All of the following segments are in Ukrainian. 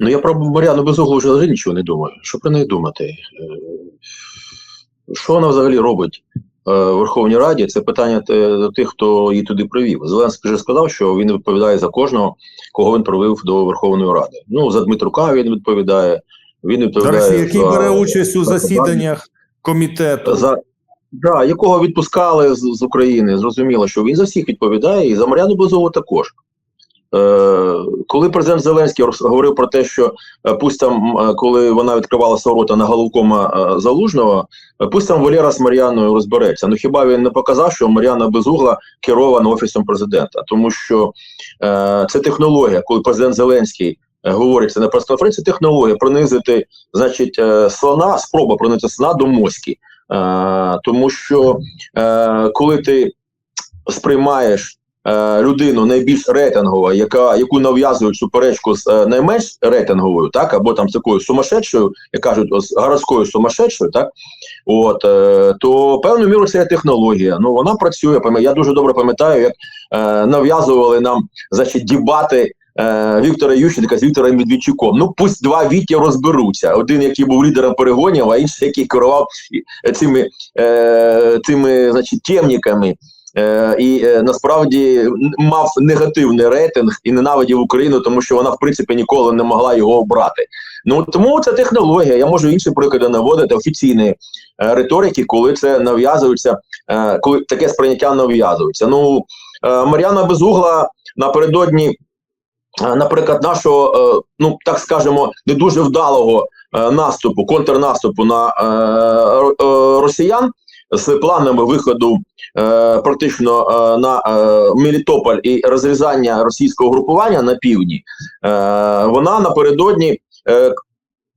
Ну, я про Мар'яну Безуглу вже взагалі нічого не думаю. Що про неї думати? Е, Що вона взагалі робить е, в Верховній Раді? Це питання до тих, хто її туди привів. Зеленський вже сказав, що він відповідає за кожного, кого він привів до Верховної Ради. Ну, за Дмитрука він відповідає. Він відповідає який за, бере участь у за- засіданнях комітету. за да, якого відпускали з, з України. Зрозуміло, що він за всіх відповідає, і за Мар'яну Безуглу також. Е, коли президент Зеленський говорив про те, що е, пусть там, е, коли вона відкривала свого на головкома Залужного, пусть там Валера з Мар'яною розбереться. Ну хіба він не показав, що Мар'яна Безугла керована офісом президента? Тому що е, це технологія, коли президент Зеленський е, говорить це на прес-конференції, технологія принизити, значить, слона, спроба принизити слона до моськи. Е, тому що е, коли ти сприймаєш е, людину найбільш рейтингову, яка яку нав'язують суперечку з е, найменш рейтинговою, так або там з такою сумасшедшою, як кажуть, з городською сумасшедшою, так от е, то певною мірою це є технологія. Ну вона працює. Я дуже добре пам'ятаю, як нав'язували нам значить дібати. Віктора Ющенка з Віктором Медведчуком. Ну пусть два Віті розберуться. Один, який був лідером перегонів, а інший, який керував цими, цими значить, темниками. Е, і е, насправді мав негативний рейтинг і ненавидів Україну, тому що вона в принципі ніколи не могла його обрати. Ну тому це технологія. Я можу інші приклади наводити офіційної е, риторики, коли це нав'язується, коли таке сприйняття нав'язується. Ну Мар'яна Безугла напередодні, наприклад, нашого, ну так скажемо, не дуже вдалого наступу, контрнаступу на росіян з планами виходу е, практично е, на е, Мелітополь і розрізання російського групування на півдні, е, вона напередодні. Е,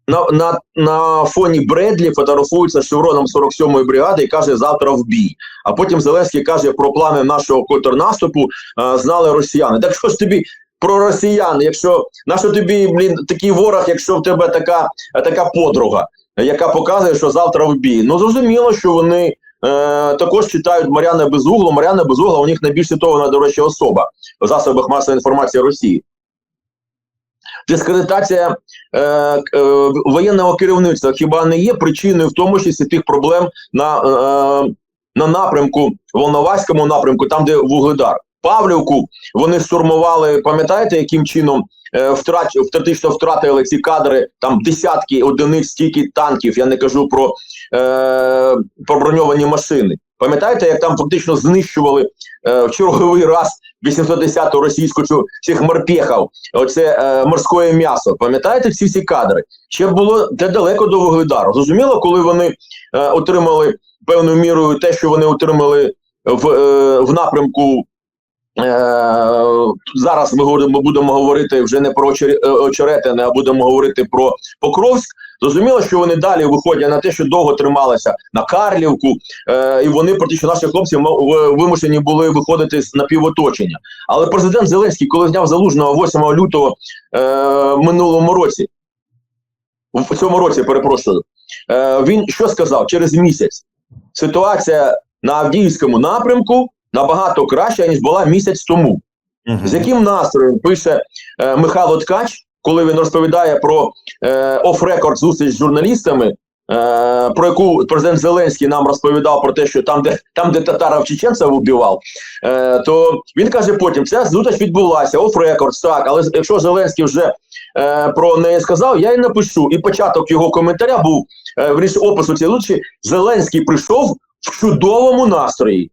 на, на, на фоні Бредлі фотографується з шевроном 47-ї бригади і каже завтра в бій. А потім Зеленський каже про плани нашого контрнаступу е, знали росіяни. Так що ж тобі про росіян, якщо на що тобі блін такий ворог, якщо в тебе така, така подруга, яка показує, що завтра в бій. Ну зрозуміло, що вони також читають Мар'яна Безуглу. Мар'яна Безугла у них найбільш цитована, до речі, особа в засобах масової інформації Росії. Дискредитація е, е, воєнного керівництва хіба не є причиною, в тому числі тих проблем на, е, на напрямку, Волноваському напрямку, там, де Вугледар. Павлівку вони штурмували, пам'ятаєте, яким чином е, втрат, втратично втратили ці кадри, там десятки одиниць стільки танків, я не кажу про, е, про машини. Пам'ятаєте, як там фактично знищували е, в черговий раз 810-ту російську цих морпехів, оце е, морське м'ясо. Пам'ятаєте ці всі кадри? Ще було де далеко до Вугледару. Зрозуміло, коли вони е, отримали певною мірою те, що вони отримали в, е, в напрямку. Е, зараз ми говоримо, будемо говорити вже не про е, а будемо говорити про Покровськ. Зрозуміло, що вони далі виходять на те, що довго трималися на Карлівку, е, і вони практично наші хлопці вимушені були виходити з напівоточення. Але президент Зеленський, коли зняв залужного 8 лютого е, минулому році, в цьому році, перепрошую, е, він що сказав через місяць? Ситуація на Авдіївському напрямку набагато краща, ніж була місяць тому. Мгм. З яким настроєм пише е, Михайло Ткач, коли він розповідає про е, оф-рекорд зустріч з журналістами, е, про яку президент Зеленський нам розповідав про те, що там, де там, де татаров чеченців убивав, е, то він каже потім: ця зустріч відбулася, оф-рекорд, так, але якщо Зеленський вже е, про неї сказав, я й напишу. І початок його коментаря був е, верніше, опису цієї зустрічі, Зеленський прийшов в чудовому настрої.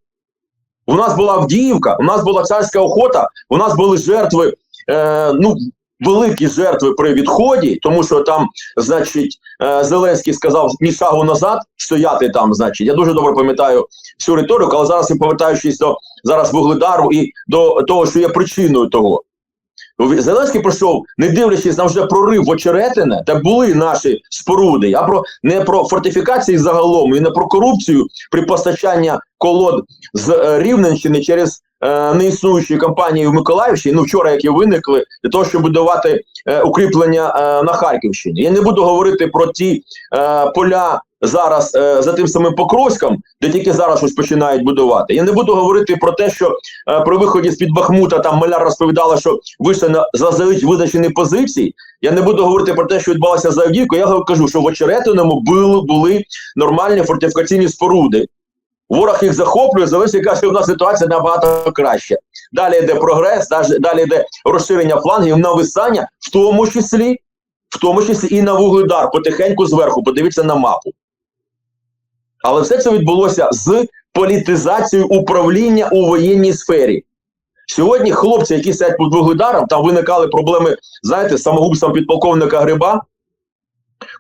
У нас була Авдіївка, у нас була царська охота, у нас були жертви, е, ну, великі жертви при відході, тому що там, значить, е, Зеленський сказав ні шагу назад стояти там, значить. Я дуже добре пам'ятаю всю риторику, але зараз я повертаючись до зараз Вугледару і до того, що є причиною того. Зеленський прийшов, не дивлячись на вже прорив Очеретине, де були наші споруди, а про не про фортифікації загалом і не про корупцію при постачанні колод з е, Рівненщини через е, неіснуючі компанії в Миколаївщині, ну вчора, які виникли, для того, щоб будувати е, укріплення е, на Харківщині. Я не буду говорити про ті е, поля зараз е, за тим самим Покровськом, де тільки зараз щось починають будувати. Я не буду говорити про те, що е, при виході з під Бахмута там Маляр розповідала, що вийшли на заздалегідь визначені позиції. Я не буду говорити про те, що відбувалося за Авдіївкою. Я кажу, що в Очеретиному були, були нормальні фортифікаційні споруди. Ворог їх захоплює, Зеленський каже, в нас ситуація набагато краще. Далі йде прогрес, далі йде розширення флангів, нависання, в тому числі, в тому числі і на вугледар, потихеньку зверху. Подивіться на мапу. Але все це відбулося з політизацією управління у воєнній сфері. Сьогодні хлопці, які сидять під вугледаром, там виникали проблеми, знаєте, з самогубством підполковника Гриба,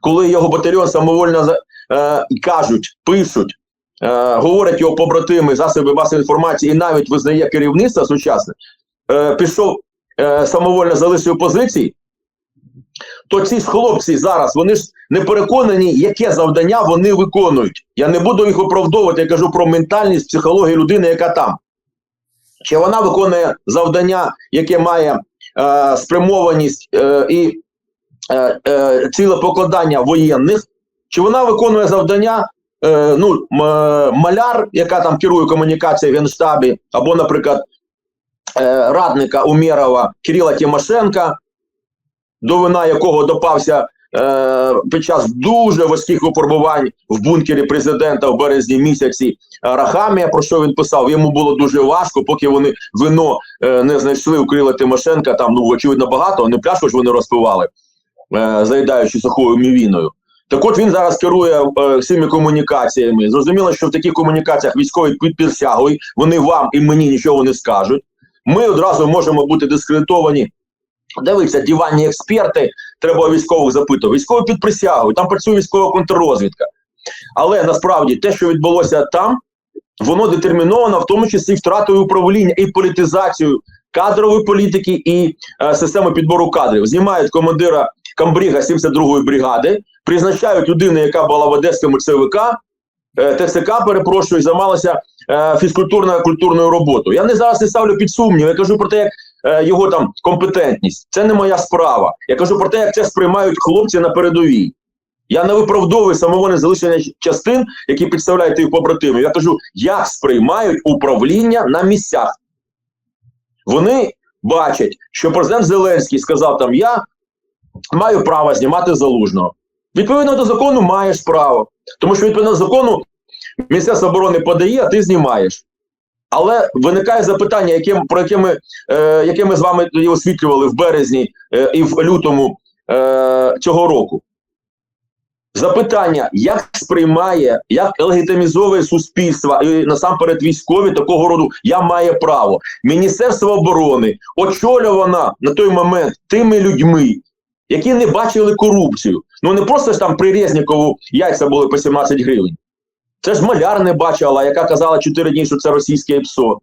коли його батальйон самовольно е, кажуть, пишуть, е, говорять його побратими, засоби масової інформації і навіть визнає керівництво сучасне, е, пішов е, самовольно залишив позиції, то ці хлопці зараз вони ж не переконані, яке завдання вони виконують. Я не буду їх оправдовувати, я кажу про ментальність, психологію людини, яка там. Чи вона виконує завдання, яке має е, спрямованість е, і е, е, ціле покладання воєнних, чи вона виконує завдання е, ну, е, маляр, яка там керує комунікацією в Генштабі, або, наприклад, е, радника Умєрова Кирила Тимошенка, до вина якого допався е, під час дуже важких випробувань в бункері президента в березні місяці е, Рахамія, про що він писав, йому було дуже важко, поки вони вино е, не знайшли у Кирила Тимошенка, там, ну, очевидно, багато, не пляшку ж вони розпивали, е, заїдаючи сухою мівіною. Так от він зараз керує е, всіми комунікаціями. Зрозуміло, що в таких комунікаціях військові під присягою, вони вам і мені нічого не скажуть. Ми одразу можемо бути дискредитовані. Дивіться, диванні експерти, треба військових запитувати. Військові під присягою, там працює військова контррозвідка. Але насправді те, що відбулося там, воно детерміновано в тому числі втратою управління і політизацією кадрової політики і е, системи підбору кадрів. Знімають командира Камбріга 72-ї бригади, призначають людину, яка була в Одеському ЦВК, е, ТЦК, перепрошую, займалася е, фізкультурною культурною роботою. Я не зараз не ставлю під сумнів, я кажу про те, як е, його там компетентність. Це не моя справа. Я кажу про те, як це сприймають хлопці на передовій. Я не виправдовую самовольне залишення частин, які підставляють їх побратимів. Я кажу, як сприймають управління на місцях. Вони бачать, що президент Зеленський сказав там: Я маю право знімати залужного. Відповідно до закону, маєш право. Тому що відповідно до закону Міністерство оборони подає, а ти знімаєш. Але виникає запитання, яке, про яке ми, е, яке ми з вами тоді освітлювали в березні е, і в лютому е, цього року. Запитання, як сприймає, як легітимізовує суспільство і насамперед військові такого роду я має право. Міністерство оборони очолювана на той момент тими людьми, які не бачили корупцію. Ну не просто ж там при Резнікову яйця були по 17 гривень. Це ж маляр не бачила, яка казала 4 дні, що це російське ПСО.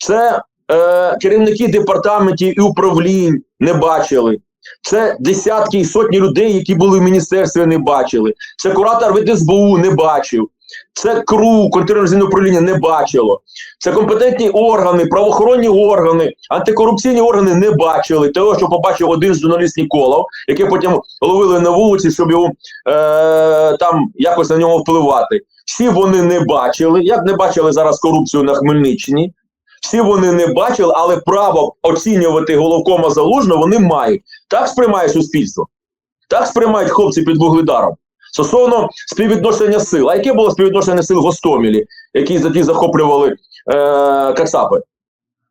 Це е, керівники департаментів і управлінь не бачили. Це десятки і сотні людей, які були в міністерстві, не бачили. Це куратор від не бачив. Це КРУ, контрревізійне управління не бачило. Це компетентні органи, правоохоронні органи, антикорупційні органи не бачили того, що побачив один з журналістів Ніколов, який потім ловили на вулиці, щоб його е, там якось на нього впливати. Всі вони не бачили. Як не бачили зараз корупцію на Хмельниччині? Всі вони не бачили, але право оцінювати головкома залужно вони мають. Так сприймає суспільство. Так сприймають хлопці під вугледаром. Стосовно співвідношення сил. А яке було співвідношення сил в Гостомелі, які тоді захоплювали е, Кацапи?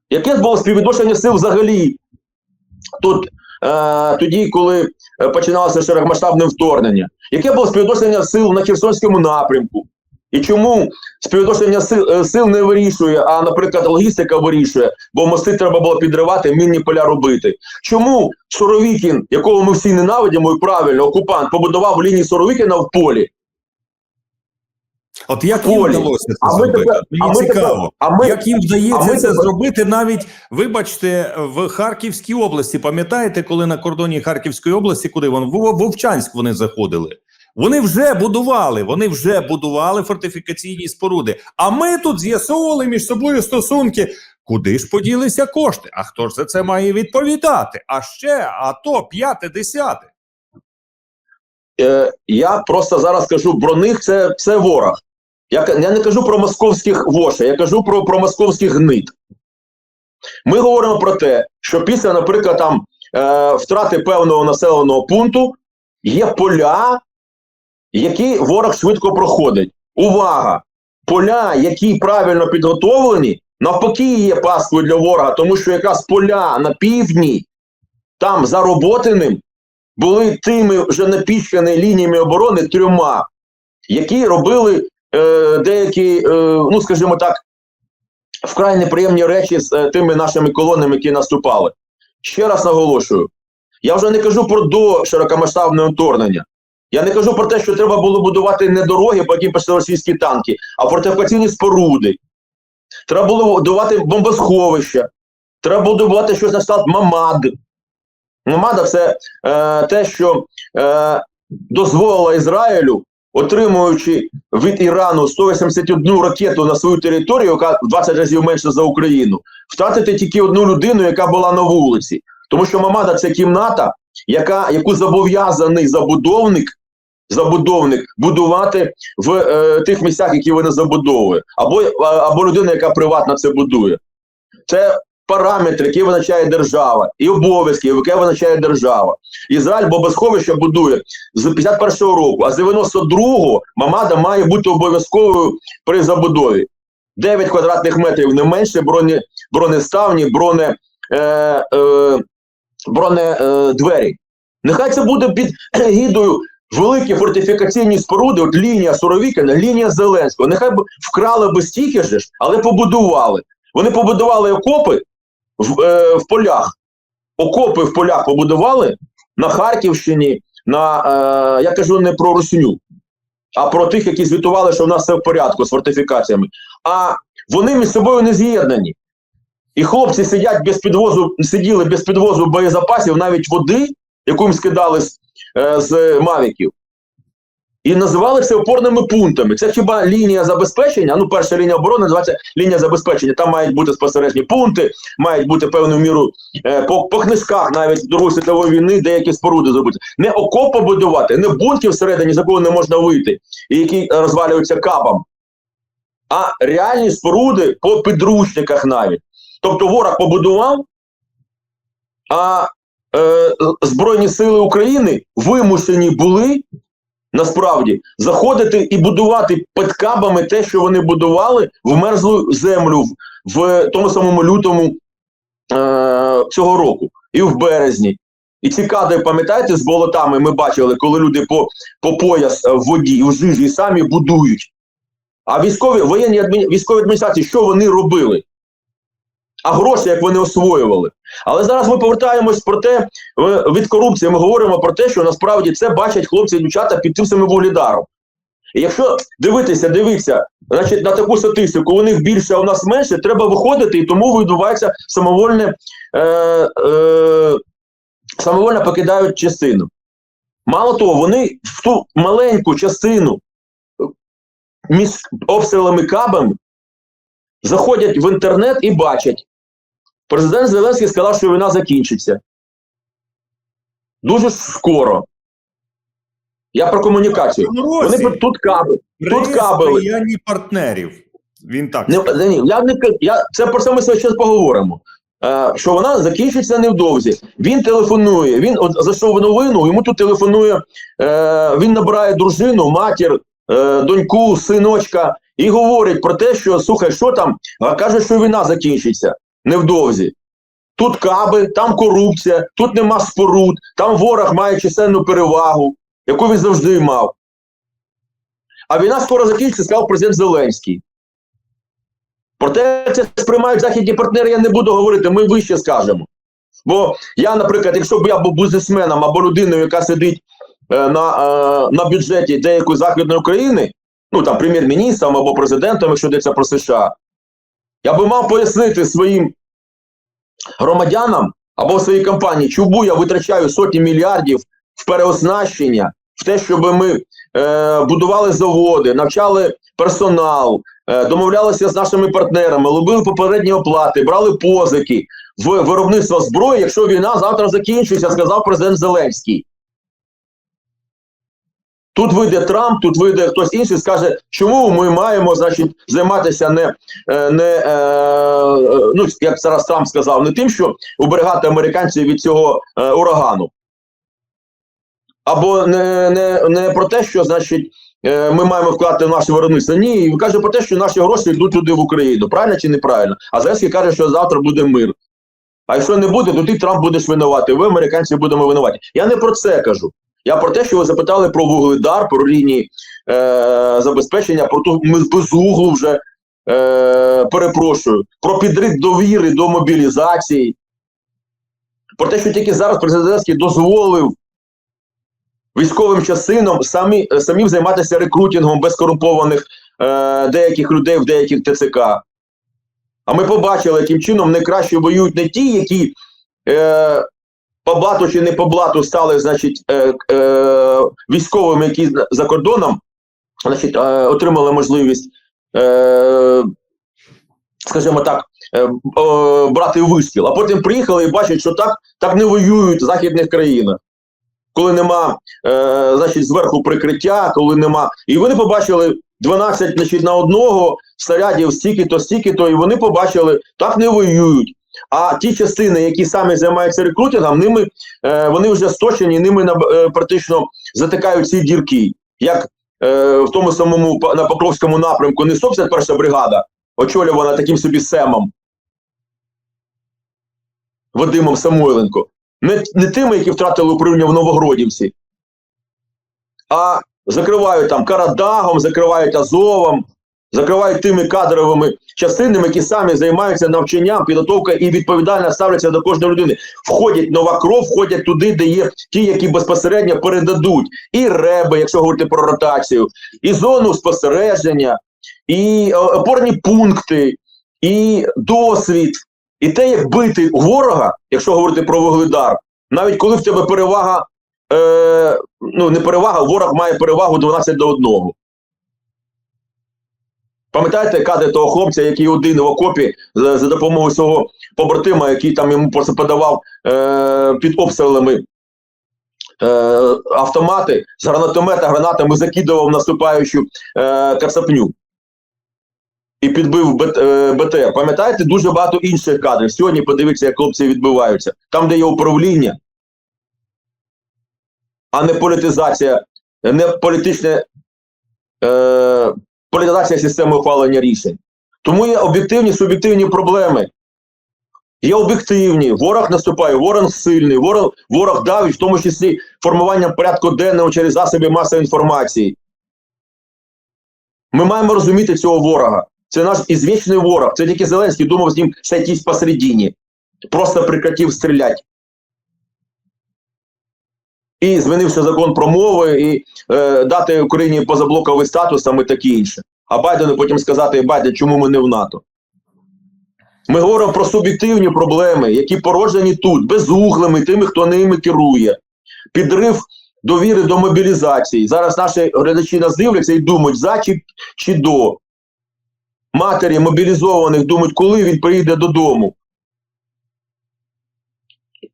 Яке було співвідношення сил взагалі тут, е, тоді, коли е, починалося широкомасштабне вторгнення? Яке було співвідношення сил на Херсонському напрямку? І чому співвідношення сил, е, сил не вирішує, а, наприклад, логістика вирішує, бо мости треба було підривати, мінні поля робити. Чому Соровікін, якого ми всі ненавидимо, і правильно, окупант, побудував лінії Соровікіна в полі? От як їм вдалося це А зробити? Мені а ми цікаво. а ми, Як їм а вдається це зробити навіть, вибачте, в Харківській області. Пам'ятаєте, коли на кордоні Харківської області, куди вони в Вовчанськ вони заходили? Вони вже будували, вони вже будували фортифікаційні споруди. А ми тут з'ясовували між собою стосунки. Куди ж поділися кошти? А хто ж за це має відповідати? А ще, а то п'яте, десяте. Е, я просто зараз кажу про них, це, це ворог. Я, я не кажу про московських воша, я кажу про, про московських гнид. Ми говоримо про те, що після, наприклад, там е, втрати певного населеного пункту є поля, які ворог швидко проходить. Увага! Поля, які правильно підготовлені, навпаки, є паскою для ворога, тому що якраз поля на півдні, там за Роботиним, були тими вже напічкані лініями оборони трьома, які робили е, деякі, е, ну скажімо так, вкрай неприємні речі з е, тими нашими колонами, які наступали. Ще раз наголошую: я вже не кажу про до широкомасштабне вторгнення. Я не кажу про те, що треба було будувати не дороги, по яким пішли російські танки, а фортифікаційні споруди. Треба було будувати бомбосховища, треба було будувати щось на кшталт мамад. Мамада це е, те, що е, дозволило Ізраїлю, отримуючи від Ірану 181 ракету на свою територію, яка в 20 разів менше за Україну, втратити тільки одну людину, яка була на вулиці. Тому що Мамада це кімната, яка, яку зобов'язаний забудовник, забудовник будувати в е, тих місцях, які вони забудовує, або, або людина, яка приватно це будує. Це параметри, які визначає держава, і обов'язки, які визначає держава. Ізраїль бомбосховище будує з 51-го року, а з 92-го Мамада має бути обов'язковою при забудові. 9 квадратних метрів не менше, броні, бронеставні, броне, е, е, броне е. Нехай це буде під гідою великі фортифікаційні споруди, от лінія Суровікіна, лінія Зеленського. Нехай б вкрали би стільки ж, але побудували. Вони побудували окопи в, е, в полях. Окопи в полях побудували на Харківщині, на е, я кажу не про Русню, а про тих, які звітували, що в нас все в порядку з фортифікаціями. А вони між собою не з'єднані. І хлопці сидять без підвозу, сиділи без підвозу боєзапасів, навіть води, яку їм скидали е, з Мавіків. І називали це опорними пунктами. Це хіба лінія забезпечення? Ну, перша лінія оборони називається лінія забезпечення. Там мають бути спостережні пункти, мають бути певною міру е, по, по книжках навіть Другої світової війни деякі споруди зробити. Не окоп побудувати, не бункер всередині, з якого не можна вийти, і які розвалюються капом, а реальні споруди по підручниках навіть. Тобто ворог побудував, а е, Збройні Сили України вимушені були насправді заходити і будувати під кабами те, що вони будували в мерзлу землю в, в тому самому лютому е, цього року і в березні. І ці кадри, пам'ятаєте, з болотами ми бачили, коли люди по, по пояс е, в воді в жижі самі будують. А військові воєнні адмі... військові адміністрації, що вони робили? А гроші, як вони освоювали. Але зараз ми повертаємось про те, від корупції ми говоримо про те, що насправді це бачать хлопці і дівчата під тим самим вугледаром. І якщо дивитися, дивіться, значить на таку статистику, у них більше, а у нас менше, треба виходити, і тому відбувається самовольне, е, е, самовольно покидають частину. Мало того, вони в ту маленьку частину між обстрілами кабами заходять в інтернет і бачать. Президент Зеленський сказав, що війна закінчиться. Дуже скоро. Я про комунікацію. Вони тут каби. Тут кабели. сприянні партнерів. Він так Не, ні, я не я, це про це ми зараз поговоримо. Е, що вона закінчиться невдовзі. Він телефонує. Він от зайшов в новину, йому тут телефонує. Е, він набирає дружину, матір, е, доньку, синочка і говорить про те, що слухай, що там? А каже, що війна закінчиться невдовзі. Тут каби, там корупція, тут нема споруд, там ворог має чисельну перевагу, яку він завжди мав. А війна скоро закінчиться, сказав президент Зеленський. Проте як це сприймають західні партнери, я не буду говорити, ми вище скажемо. Бо я, наприклад, якщо б я був бізнесменом або людиною, яка сидить е, на, е, на бюджеті деякої західної України, ну там прем'єр-міністром або президентом, якщо йдеться про США, я би мав пояснити своїм громадянам або своїй компанії, чому я витрачаю сотні мільярдів в переоснащення, в те, щоб ми е, будували заводи, навчали персонал, е, домовлялися з нашими партнерами, робили попередні оплати, брали позики в виробництво зброї, якщо війна завтра закінчиться, сказав президент Зеленський. Тут вийде Трамп, тут вийде хтось інший, скаже, чому ми маємо значить, займатися не, е, не е, ну, як зараз Трамп сказав, не тим, що уберегати американців від цього е, урагану. Або не, не, не про те, що значить, ми маємо вкладати в наше виробництво. Ні, він каже про те, що наші гроші йдуть туди в Україну. Правильно чи неправильно? А Зеленський каже, що завтра буде мир. А якщо не буде, то ти Трамп будеш винувати. Ви, американці, будемо винуваті. Я не про це кажу. Я про те, що ви запитали про вугледар, про лінії е, забезпечення, про ту ми без углу вже е, перепрошую, про підрив довіри до мобілізації, про те, що тільки зараз президент Зеленський дозволив військовим частинам самі, самим займатися рекрутингом безкорумпованих е, деяких людей в деяких ТЦК. А ми побачили, яким чином найкраще воюють не ті, які е, по блату чи не по блату стали, значить, е, е, військовими, які за кордоном, значить, е, отримали можливість, е, скажімо так, е, е, брати вистріл. А потім приїхали і бачать, що так, так не воюють в західних країнах. Коли нема, е, значить, зверху прикриття, коли нема. І вони побачили 12 значить, на одного снарядів стільки-то, стільки-то, і вони побачили, так не воюють. А ті частини, які самі займаються рекрутингом, ними е, вони вже сточені, ними на, е, практично затикають ці дірки. Як е, в тому самому на Покровському напрямку не 151 бригада, очолювана таким собі Семом Вадимом Самойленко. Не, не тими, які втратили управління в Новогродівці, а закривають там Карадагом, закривають Азовом, закривають тими кадровими частинами, які самі займаються навчанням, підготовкою і відповідально ставляться до кожної людини. Входять нова кров, входять туди, де є ті, які безпосередньо передадуть і реби, якщо говорити про ротацію, і зону спостереження, і е, опорні пункти, і досвід, і те, як бити ворога, якщо говорити про вугледар, навіть коли в тебе перевага, е, ну не перевага, ворог має перевагу 12 до 1. Пам'ятаєте кадри того хлопця, який один в окопі за, за допомогою свого побратима, який там йому просто подавав е, під обстрілами е, автомати з гранатомета гранатами закидував наступаючу е, кацапню і підбив БТ, е, БТР. Пам'ятаєте, дуже багато інших кадрів. Сьогодні подивіться, як хлопці відбиваються. Там, де є управління, а не політизація, не політичне. Е, політизація системи ухвалення рішень. Тому є об'єктивні суб'єктивні проблеми. Є об'єктивні, ворог наступає, ворог сильний, ворог, ворог давить, в тому числі формуванням порядку денного через засоби масової інформації. Ми маємо розуміти цього ворога. Це наш ізвічний ворог. Це тільки Зеленський думав з ним сойтись посередині. Просто прекратив стріляти. І змінився закон про мови, і е, дати Україні позаблоковий статус там і таке інше. А Байдену потім сказати, Байден, чому ми не в НАТО? Ми говоримо про суб'єктивні проблеми, які породжені тут, безуглими, тими, хто ними керує. Підрив довіри до мобілізації. Зараз наші глядачі нас дивляться і думають, за чи, чи до. Матері мобілізованих думають, коли він приїде додому.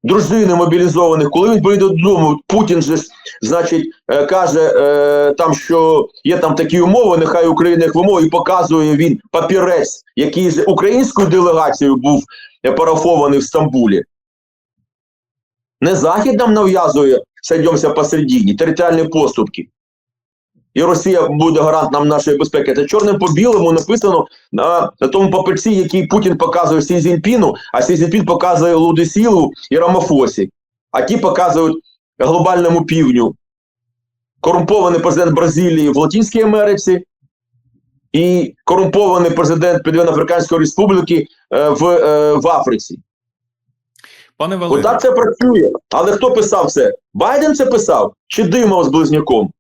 Дружини мобілізованих, коли він прийде додому, Путін же значить, е, каже е, там, що є там такі умови, нехай Україна їх вимови, і показує він папірець, який з українською делегацією був парафований в Стамбулі. Не Захід нам нав'язує, сойдемося посередині, територіальні поступки. І Росія буде гарантом нашої безпеки. Це чорним по білому написано на, на тому папірці, який Путін показує Сі Цзіньпіну, а Сі Цзіньпін показує Лудисілу і Рамафосі. А ті показують глобальному півдню. Корумпований президент Бразилії в Латинській Америці і корумпований президент Південно-Африканської Республіки е, в, е, в Африці. Пане Валерію, Отак це працює. Але хто писав це? Байден це писав чи Димов з Близнюком?